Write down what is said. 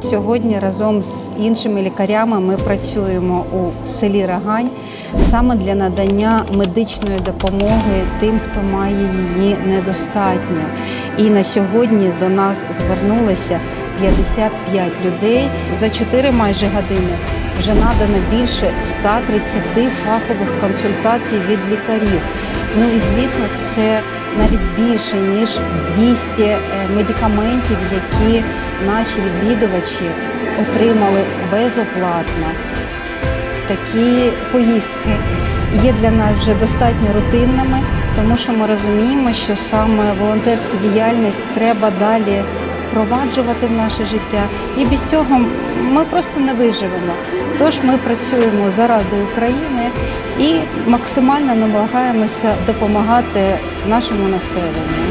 Сьогодні разом з іншими лікарями ми працюємо у селі Рагань саме для надання медичної допомоги тим, хто має її недостатньо. І на сьогодні до нас звернулося 55 людей. За 4 майже години вже надано більше 130 фахових консультацій від лікарів. Ну і звісно, це навіть більше ніж 200 е, медикаментів, які наші відвідувачі отримали безоплатно. Такі поїздки є для нас вже достатньо рутинними, тому що ми розуміємо, що саме волонтерську діяльність треба далі впроваджувати в наше життя. І без цього ми просто не виживемо. Тож ми працюємо заради України і максимально намагаємося допомагати нашому населенню.